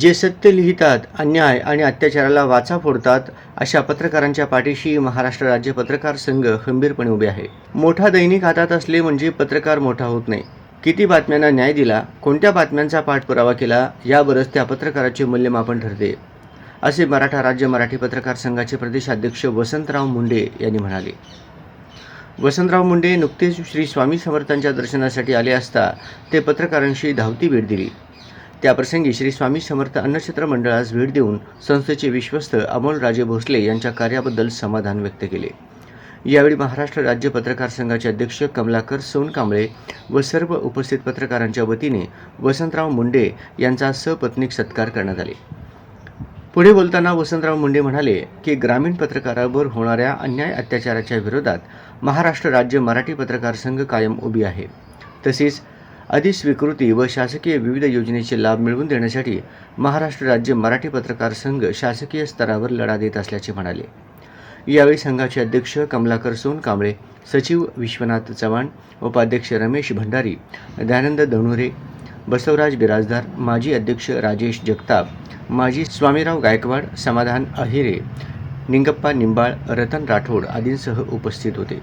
जे सत्य लिहितात अन्याय आणि अत्याचाराला वाचा फोडतात अशा पत्रकारांच्या पाठीशी महाराष्ट्र राज्य पत्रकार संघ खंबीरपणे उभे आहे. मोठा दैनिक हातात असले म्हणजे पत्रकार मोठा होत नाही. किती बातम्यांना न्याय दिला कोणत्या बातम्यांचा पाठपुरावा केला यावरच त्या पत्रकाराचे मूल्यमापन ठरते. असे मराठा राज्य मराठी पत्रकार संघाचे प्रदेशाध्यक्ष वसंतराव मुंडे यांनी म्हणाले. वसंतराव मुंडे नुकतेच श्री स्वामी समर्थांच्या दर्शनासाठी आले असता ते पत्रकारांशी धावती भेट दिली. त्याप्रसंगी श्री स्वामी समर्थ अन्नछत्र मंडळास भेट देऊन संस्थेचे विश्वस्त अमोल राजे भोसले यांच्या कार्याबद्दल समाधान व्यक्त केले. यावेळी महाराष्ट्र राज्य पत्रकार संघाचे अध्यक्ष कमलाकर सोनकांबळे व सर्व उपस्थित पत्रकारांच्या वतीने वसंतराव मुंडे यांचा सपत्नीक सत्कार करण्यात आले. पुढे बोलताना वसंतराव मुंडे म्हणाले की ग्रामीण पत्रकारावर होणाऱ्या अन्याय अत्याचाराच्या विरोधात महाराष्ट्र राज्य मराठी पत्रकार संघ कायम उभी आहे. तसेच अधिस्वीकृती व शासकीय विविध योजनेचे लाभ मिळवून देण्यासाठी महाराष्ट्र राज्य मराठी पत्रकार संघ शासकीय स्तरावर लढा देत असल्याचे म्हणाले. यावेळी संघाचे अध्यक्ष कमलाकर सोनकांबळे सचिव विश्वनाथ चव्हाण उपाध्यक्ष रमेश भंडारी दयानंद दणुरे बसवराज बिराजदार माजी अध्यक्ष राजेश जगताप माजी स्वामीराव गायकवाड समाधान अहिरे निंगप्पा निंबाळ रतन राठोड आदींसह उपस्थित होते.